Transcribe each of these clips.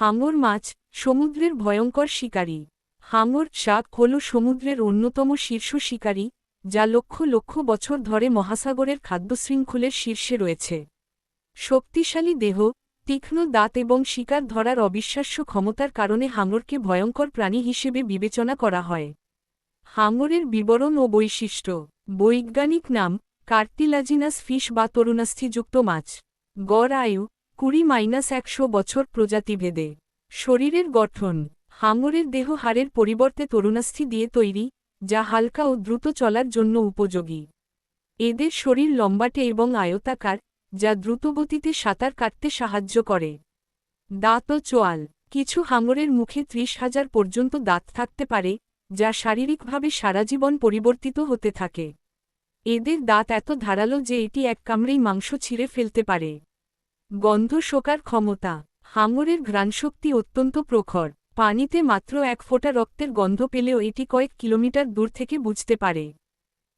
হাঙর মাছ সমুদ্রের ভয়ঙ্কর শিকারী। হাঙর শাক হল সমুদ্রের অন্যতম শীর্ষ শিকারী, যা লক্ষ লক্ষ বছর ধরে মহাসাগরের খাদ্যশৃঙ্খলের শীর্ষে রয়েছে। শক্তিশালী দেহ, তীক্ষ্ণ দাঁত এবং শিকার ধরার অবিশ্বাস্য ক্ষমতার কারণে হাঙরকে ভয়ঙ্কর প্রাণী হিসেবে বিবেচনা করা হয়। হাঙরের বিবরণ ও বৈশিষ্ট্য। বৈজ্ঞানিক নাম কার্টিলাজিনাস ফিশ বা তরুণাস্থিযুক্ত মাছ। গড় আয়ু কুড়ি মাইনাস একশো বছর প্রজাতিভেদে। শরীরের গঠন, হাঙরের দেহ হাড়ের পরিবর্তে তরুণাস্থি দিয়ে তৈরি, যা হালকা ও দ্রুত চলার জন্য উপযোগী। এদের শরীর লম্বাটে এবং আয়তাকার, যা দ্রুতগতিতে সাঁতার কাটতে সাহায্য করে। দাঁত ও চোয়াল, কিছু হাঙরের মুখে ত্রিশ হাজার পর্যন্ত দাঁত থাকতে পারে, যা শারীরিকভাবে সারাজীবন পরিবর্তিত হতে থাকে। এদের দাঁত এত ধারালো যে এটি এক কামড়েই মাংস ছিঁড়ে ফেলতে পারে। গন্ধ শোকার ক্ষমতা। হাঙরের ঘ্রাণশক্তি অত্যন্ত প্রখর। পানিতে মাত্র এক ফোঁটা রক্তের গন্ধ পেলেও এটি কয়েক কিলোমিটার দূর থেকে বুঝতে পারে।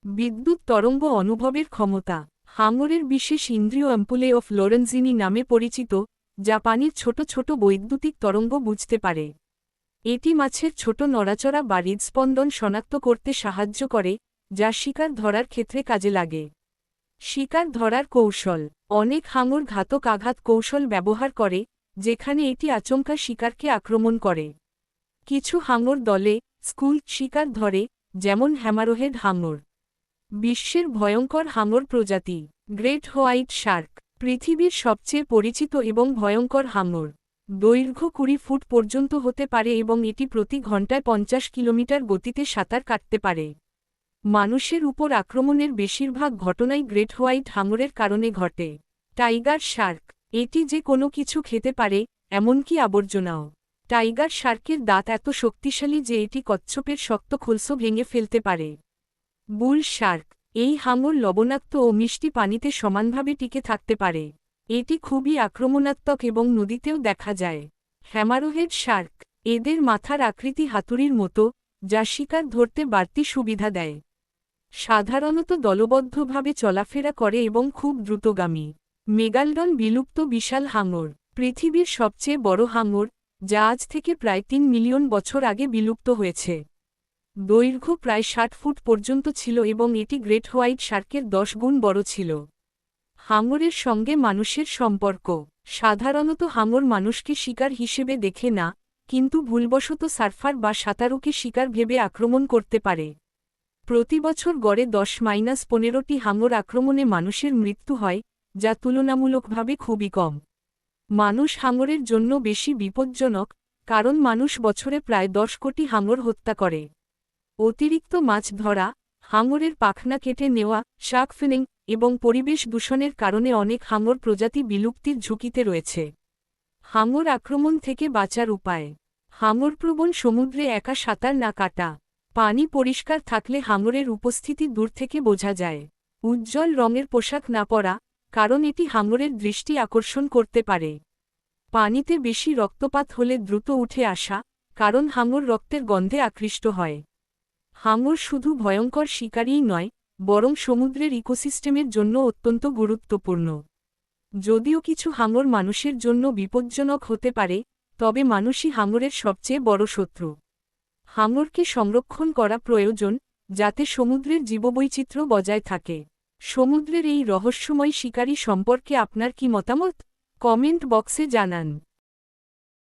বিদ্যুৎ তরঙ্গ অনুভবের ক্ষমতা। হাঙরের বিশেষ ইন্দ্রিয় অ্যাম্পুলে অফ লোরেনজিনি নামে পরিচিত, যা পানির ছোট ছোট বৈদ্যুতিক তরঙ্গ বুঝতে পারে। এটি মাছের ছোট নড়াচড়া বা হৃদস্পন্দন শনাক্ত করতে সাহায্য করে, যা শিকার ধরার ক্ষেত্রে কাজে লাগে। শিকার ধরার কৌশল। অনেক হাঙর ঘাতক আঘাত কৌশল ব্যবহার করে, যেখানে এটি আচমকা শিকারকে আক্রমণ করে। কিছু হাঙর দলে স্কুল শিকার ধরে, যেমন হ্যামারোহেড হাঙর। বিশ্বের ভয়ঙ্কর হাঙর প্রজাতি, গ্রেট হোয়াইট শার্ক, পৃথিবীর সবচেয়ে পরিচিত এবং ভয়ঙ্কর হাঙর। দৈর্ঘ্য কুড়ি ফুট পর্যন্ত হতে পারে এবং এটি প্রতি ঘন্টায় পঞ্চাশ কিলোমিটার গতিতে সাঁতার কাটতে পারে। মানুষের উপর আক্রমণের বেশিরভাগ ঘটনাই গ্রেট হোয়াইট হাঙরের কারণে ঘটে। টাইগার শার্ক, এটি যে কোনো কিছু খেতে পারে, এমনকি আবর্জনাও। টাইগার শার্কের দাঁত এত শক্তিশালী যে এটি কচ্ছপের শক্ত খোলসো ভেঙে ফেলতে পারে। বুল শার্ক, এই হাঙর লবণাক্ত ও মিষ্টি পানিতে সমানভাবে টিকে থাকতে পারে। এটি খুবই আক্রমণাত্মক এবং নদীতেও দেখা যায়। হ্যামারোহেড শার্ক, এদের মাথার আকৃতি হাতুড়ির মতো, যা শিকার ধরতে বাড়তি সুবিধা দেয়। সাধারণত দলবদ্ধভাবে চলাফেরা করে এবং খুব দ্রুতগামী। মেগালডন বিলুপ্ত বিশাল হাঙর, পৃথিবীর সবচেয়ে বড় হাঙর, যা আজ থেকে প্রায় তিন মিলিয়ন বছর আগে বিলুপ্ত হয়েছে। দৈর্ঘ্য প্রায় ষাট ফুট পর্যন্ত ছিল এবং এটি গ্রেট হোয়াইট শার্কের দশ গুণ বড় ছিল। হাঙরের সঙ্গে মানুষের সম্পর্ক। সাধারণত হাঙর মানুষকে শিকার হিসেবে দেখে না, কিন্তু ভুলবশত সার্ফার বা সাঁতারুকে শিকার ভেবে আক্রমণ করতে পারে। প্রতিবছর গড়ে দশ মাইনাস পনেরোটি হাঙর আক্রমণে মানুষের মৃত্যু হয়, যা তুলনামূলকভাবে খুবই কম। মানুষ হাঙরের জন্য বেশি বিপজ্জনক, কারণ মানুষ বছরে প্রায় দশ কোটি হাঙর হত্যা করে। অতিরিক্ত মাছ ধরা, হাঙরের পাখনা কেটে নেওয়া, শাক ফিলিং এবং পরিবেশ দূষণের কারণে অনেক হাঙর প্রজাতি বিলুপ্তির ঝুঁকিতে রয়েছে। হাঙর আক্রমণ থেকে বাঁচার উপায়। হাঙরপ্রবণ সমুদ্রে একা সাঁতার না কাটা। পানি পরিষ্কার থাকলে হাঙরের উপস্থিতি দূর থেকে বোঝা যায়। উজ্জ্বল রঙের পোশাক না পরা, কারণ এটি হাঙরের দৃষ্টি আকর্ষণ করতে পারে। পানিতে বেশি রক্তপাত হলে দ্রুত উঠে আসা, কারণ হাঙর রক্তের গন্ধে আকৃষ্ট হয়। হাঙর শুধু ভয়ঙ্কর শিকারীই নয়, বরং সমুদ্রের ইকোসিস্টেমের জন্য অত্যন্ত গুরুত্বপূর্ণ। যদিও কিছু হাঙর মানুষের জন্য বিপজ্জনক হতে পারে, তবে মানুষই হাঙরের সবচেয়ে বড় শত্রু। হাঙরকে সংরক্ষণ করা প্রয়োজন, যাতে সমুদ্রের জীববৈচিত্র্য বজায় থাকে। সমুদ্রের এই রহস্যময় শিকারী সম্পর্কে আপনার কি মতামত? কমেন্ট বক্সে জানান।